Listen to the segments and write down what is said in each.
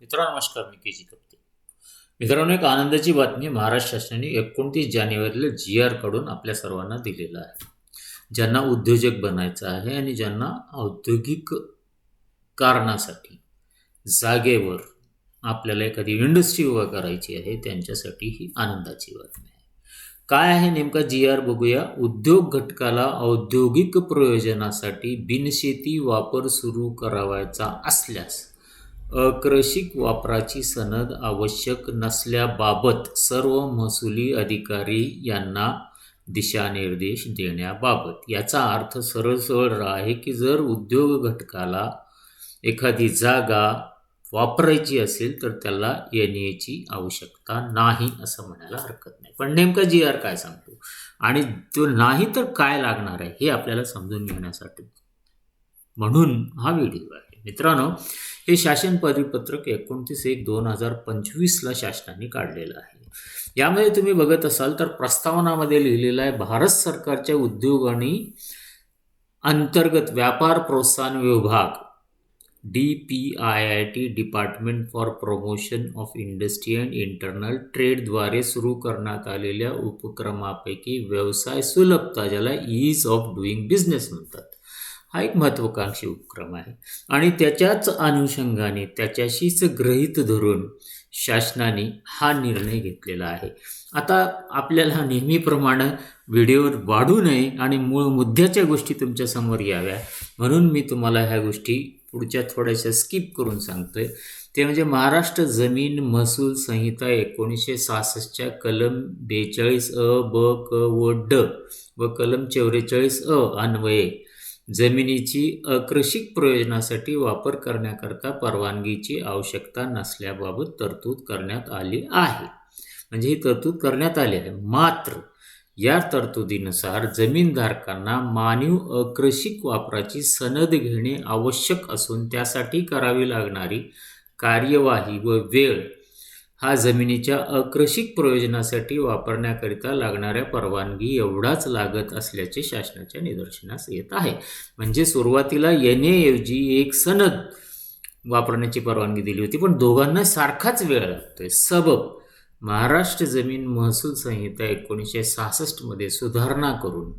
मित्रांनो नमस्कार मी के जी कप्ते. मित्रांनो एक आनंदाची बातमी महाराष्ट्र शासनाने एकोणतीस जानेवारीला जी आरकडून आपल्या सर्वांना दिलेलं आहे. ज्यांना उद्योजक बनायचं आहे आणि ज्यांना औद्योगिक कारणासाठी जागेवर आपल्याला एखादी इंडस्ट्री उभा करायची आहे त्यांच्यासाठी ही आनंदाची बातमी आहे. काय आहे नेमका जी आर बघूया. उद्योग घटकाला औद्योगिक प्रयोजनासाठी बिनशेती वापर सुरू करावायचा असल्यास अकृषिक वापराची सनद आवश्यक नसल्याबाबत सर्व महसुली अधिकारी यांना दिशानिर्देश देण्याबाबत. याचा अर्थ सरळ सरळ आहे की जर उद्योग घटकाला एखादी जागा वापरायची असेल तर त्याला एन एची आवश्यकता नाही असं म्हणायला हरकत नाही. पण नेमका जी आर काय सांगतो? आणि तो नाही तर काय लागणार आहे हे आपल्याला समजून घेण्यासाठी. म्हणून हा व्हिडिओ आहे. मित्रांनो हे शासन परिपत्रक एकोणतीस एक दोन हजार पंचवीसला शासनाने काढलेलं आहे. यामध्ये तुम्ही बघत असाल तर प्रस्तावनामध्ये लिहिलेलं आहे भारत सरकारच्या उद्योग आणि अंतर्गत व्यापार प्रोत्साहन विभाग D P I I T department for promotion of industry and internal ट्रेडद्वारे सुरू करण्यात आलेल्या उपक्रमापैकी व्यवसाय सुलभता ज्याला ईज ऑफ डुईंग बिझनेस म्हणतात. हा एक महत्त्वाकांक्षी उपक्रम आहे. आणि त्याच्याच अनुषंगाने त्याच्याशीच ग्रहित धरून शासनाने हा निर्णय घेतलेला आहे. आता आपल्याला नेहमीप्रमाणे व्हिडिओवर वाढू नये आणि मूळ मुद्द्याच्या गोष्टी तुमच्यासमोर याव्या. म्हणून मी तुम्हाला ह्या गोष्टी पुढच्या थोड्याशा स्किप करून सांगतोय. ते म्हणजे महाराष्ट्र जमीन महसूल संहिता एकोणीसशे सहासष्टच्या कलम बेचाळीस अ ब क व ड व कलम चौवेचाळीस अ अन्वये जमिनीची अकृषिक प्रयोजनासाठी वापर करण्याकरता परवानगीची आवश्यकता नसल्याबाबत तरतूद करण्यात आली आहे. म्हणजे ही तरतूद करण्यात आली आहे. मात्र या तरतुदीनुसार जमीनधारकांना मानव अकृषिक वापराची सनद घेणे आवश्यक असून त्यासाठी करावी लागणारी कार्यवाही व वेळ हा जमिनीच्या अकृषिक प्रयोजनासाठी वापरण्याकरिता लागणाऱ्या परवानगी एवढाच लागत असल्याचे शासनाच्या निदर्शनास येत आहे. म्हणजे सुरुवातीला येण्याऐवजी एक सनद वापरण्याची परवानगी दिली होती पण दोघांना सारखाच वेळ लागतोय. सबब महाराष्ट्र जमीन महसूल संहिता एकोणीसशे सहासष्टमध्ये सुधारणा करून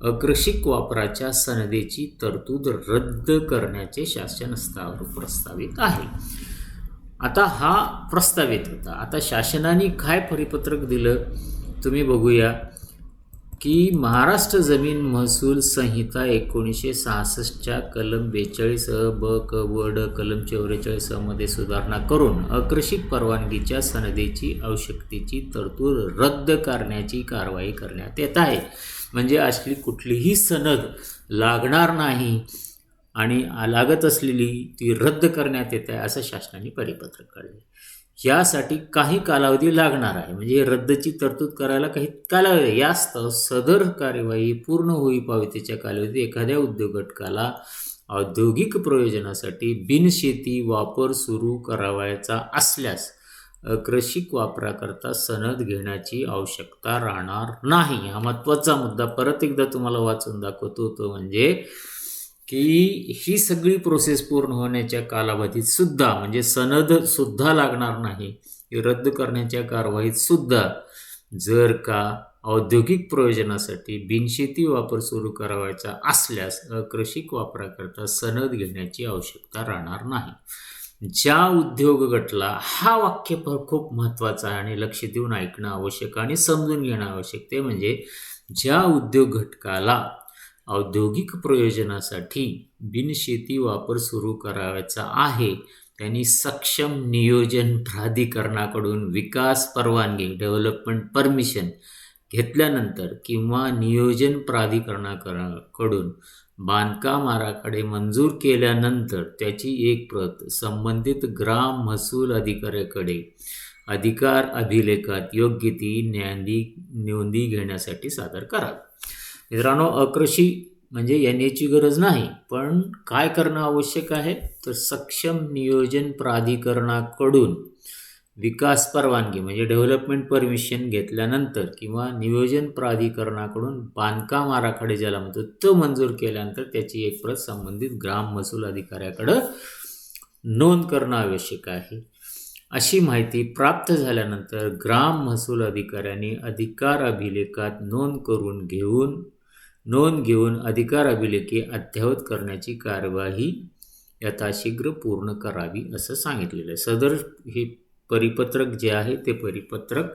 अकृषिक वापराच्या सनदेची तरतूद रद्द करण्याचे शासन स्तरावर प्रस्तावित आहे. आता हा प्रस्तावित होता. आता शासनाने काय परिपत्रक दिलं तुम्ही बघूया. की महाराष्ट्र जमीन महसूल संहिता एकोणीसशे सहासष्टच्या कलम बेचाळीस अ ब क व ड कलम चौवेचाळीसमध्ये सुधारणा करून अकृषिक परवानगीच्या सनदेची आवश्यकतेची तरतूद रद्द करण्याची कारवाई करण्यात येत आहे. म्हणजे अशी कुठलीही सनद लागणार नाही. आणि लागत असलेली ती रद्द करण्यात येत आहे असं शासनाने परिपत्रक काढले यासाठी काही कालावधी लागणार आहे. म्हणजे रद्दची तरतूद करायला काही कालावधी यास्तव सदर कार्यवाही पूर्ण होई पावतीच्या कालावधीत एखाद्या उद्योग घटकाला औद्योगिक प्रयोजनासाठी बिनशेती वापर सुरू करावायचा असल्यास कृषिक वापराकरता सनद घेण्याची आवश्यकता राहणार नाही. हा महत्त्वाचा मुद्दा. परत एकदा तुम्हाला वाचून दाखवतो. तो म्हणजे की ही सगळी प्रोसेस पूर्ण होण्याच्या कालावधीत सुद्धा म्हणजे सनद सुद्धा लागणार नाही रद्द करण्याच्या कारवाईत सुद्धा जर का औद्योगिक प्रयोजनासाठी बिनशेती वापर सुरू करावायचा असल्यास अकृषिक वापराकरता सनद घेण्याची आवश्यकता राहणार नाही. ज्या उद्योग गटला हा वाक्य खूप महत्त्वाचा आहे आणि लक्ष देऊन ऐकणं आवश्यक आणि समजून घेणं आवश्यक ते म्हणजे ज्या उद्योग घटकाला औद्योगिक प्रयोजनासाठी बिनशेती वापर सुरू करावायचा आहे. त्यांनी सक्षम नियोजन प्राधिकरणाकडून विकास परवानगी डेव्हलपमेंट परमिशन घेतल्यानंतर किंवा नियोजन प्राधिकरणाकडून बांधकाम आराखडे मंजूर केल्यानंतर त्याची एक प्रत संबंधित ग्राम महसूल अधिकाऱ्याकडे अधिकार अभिलेखात योग्य ती न्यादी नोंदी घेण्यासाठी सादर करावी. मित्रांनो अकृषी म्हणजे येण्याची गरज नाही पण काय करणं आवश्यक आहे? तर सक्षम नियोजन प्राधिकरणाकडून विकास परवानगी म्हणजे डेव्हलपमेंट परमिशन घेतल्यानंतर किंवा नियोजन प्राधिकरणाकडून बांधकाम आराखडे ज्याला म्हणतो तो मंजूर केल्यानंतर त्याची एक प्रत संबंधित ग्राम महसूल अधिकाऱ्याकडं नोंद करणं आवश्यक आहे. अशी माहिती प्राप्त झाल्यानंतर ग्राम महसूल अधिकाऱ्यांनी अधिकार अभिलेखात नोंद करून घेऊन नोंद घेऊन अधिकार अभिलेखे अद्ययावत करण्याची कार्यवाही यथाशीघ्र पूर्ण करावी असं सांगितलेलं आहे. सदर हे परिपत्रक जे आहे ते परिपत्रक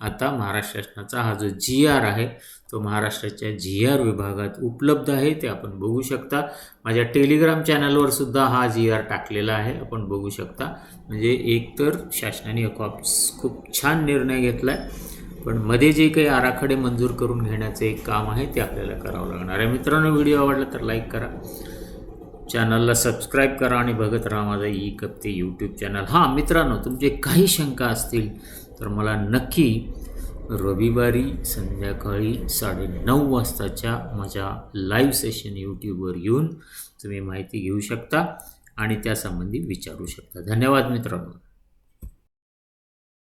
आता महाराष्ट्र शासनाचा हा जो जी आर आहे तो महाराष्ट्राच्या जी आर विभागात उपलब्ध आहे ते आपण बघू शकता. माझ्या टेलिग्राम चॅनलवर सुद्धा हा जी आर टाकलेला आहे आपण बघू शकता. म्हणजे एकतर शासनाने खूप खूप छान निर्णय घेतला आहे पण मध्ये जे काही आराखडे मंजूर करून घेण्याचं एक काम आहे ते आपल्याला करावं लागणार आहे. मित्रांनो व्हिडिओ आवडला तर लाईक करा. चॅनलला सबस्क्राईब करा आणि बघत राहा माझा ई कप्ते यूट्यूब चॅनल हां मित्रांनो तुमचे काही शंका असतील तर मला नक्की रविवारी संध्याकाळी साडेनऊ वाजताच्या माझ्या लाईव्ह सेशन यूट्यूबवर येऊन तुम्ही माहिती घेऊ शकता आणि त्यासंबंधी विचारू शकता. धन्यवाद मित्रांनो.